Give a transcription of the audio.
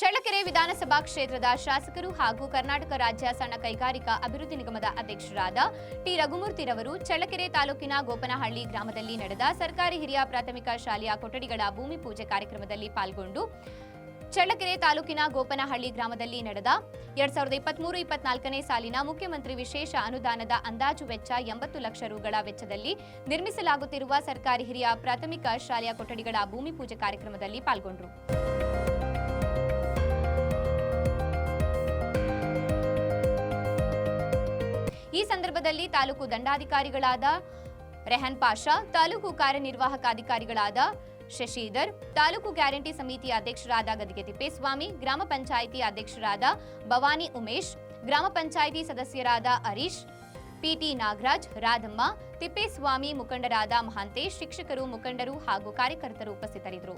ವಿಧಾನಸಭಾ ಕ್ಷೇತ್ರದ ಶಾಸಕರು ಹಾಗೂ ಕರ್ನಾಟಕ ರಾಜ್ಯ ಸಣ್ಣ ಕೈಗಾರಿಕಾ ಅಭಿವೃದ್ಧಿ ನಿಗಮದ ಅಧ್ಯಕ್ಷರಾದ ಟಿ. ರಘುಮೂರ್ತಿರವರು ಚಳ್ಳಕೆರೆ ತಾಲೂಕಿನ ಗೋಪನಹಳ್ಳಿ ಗ್ರಾಮದಲ್ಲಿ ನಡೆದ ಸರ್ಕಾರಿ ಹಿರಿಯ ಪ್ರಾಥಮಿಕ ಶಾಲೆಯ ಕೊಠಡಿಗಳ ಭೂಮಿ ಪೂಜೆ ಕಾರ್ಯಕ್ರಮದಲ್ಲಿ ಪಾಲ್ಗೊಂಡು ಚಳ್ಳಕೆರೆ ತಾಲೂಕಿನ ಗೋಪನಹಳ್ಳಿ ಗ್ರಾಮದಲ್ಲಿ ನಡೆದ ಎರಡ್ ಸಾವಿರದ ಇಪ್ಪತ್ಮೂರು ಇಪ್ಪತ್ನಾಲ್ಕನೇ ಸಾಲಿನ ಮುಖ್ಯಮಂತ್ರಿ ವಿಶೇಷ ಅನುದಾನದ ಅಂದಾಜು ವೆಚ್ಚ ಎಂಬತ್ತು ಲಕ್ಷ ರುಗಳ ವೆಚ್ಚದಲ್ಲಿ ನಿರ್ಮಿಸಲಾಗುತ್ತಿರುವ ಸರ್ಕಾರಿ ಹಿರಿಯ ಪ್ರಾಥಮಿಕ ಶಾಲೆಯ ಕೊಠಡಿಗಳ ಭೂಮಿ ಪೂಜೆ ಕಾರ್ಯಕ್ರಮದಲ್ಲಿ ಪಾಲ್ಗೊಂಡರು. ಈ ಸಂದರ್ಭದಲ್ಲಿ ತಾಲೂಕು ದಂಡಾಧಿಕಾರಿಗಳಾದ ರೆಹನ್ ಪಾಷಾ, ತಾಲೂಕು ಕಾರ್ಯನಿರ್ವಾಹಕ ಅಧಿಕಾರಿಗಳಾದ ಶಶಿಧರ್, ತಾಲೂಕು ಗ್ಯಾರಂಟಿ ಸಮಿತಿಯ ಅಧ್ಯಕ್ಷರಾದ ಗದಿಗೆ ತಿಪ್ಪೇಸ್ವಾಮಿ ಗ್ರಾಮ ಪಂಚಾಯಿತಿ ಅಧ್ಯಕ್ಷರಾದ ಭವಾನಿ ಉಮೇಶ್, ಗ್ರಾಮ ಪಂಚಾಯಿತಿ ಸದಸ್ಯರಾದ ಹರೀಶ್, ಪಿಟಿ ನಾಗರಾಜ್, ರಾಧಮ್ಮ, ತಿಪ್ಪೇಸ್ವಾಮಿ ಮುಖಂಡರಾದ ಮಹಾಂತೇಶ್, ಶಿಕ್ಷಕರು, ಮುಖಂಡರು ಹಾಗೂ ಕಾರ್ಯಕರ್ತರು ಉಪಸ್ಥಿತರಿದ್ದರು.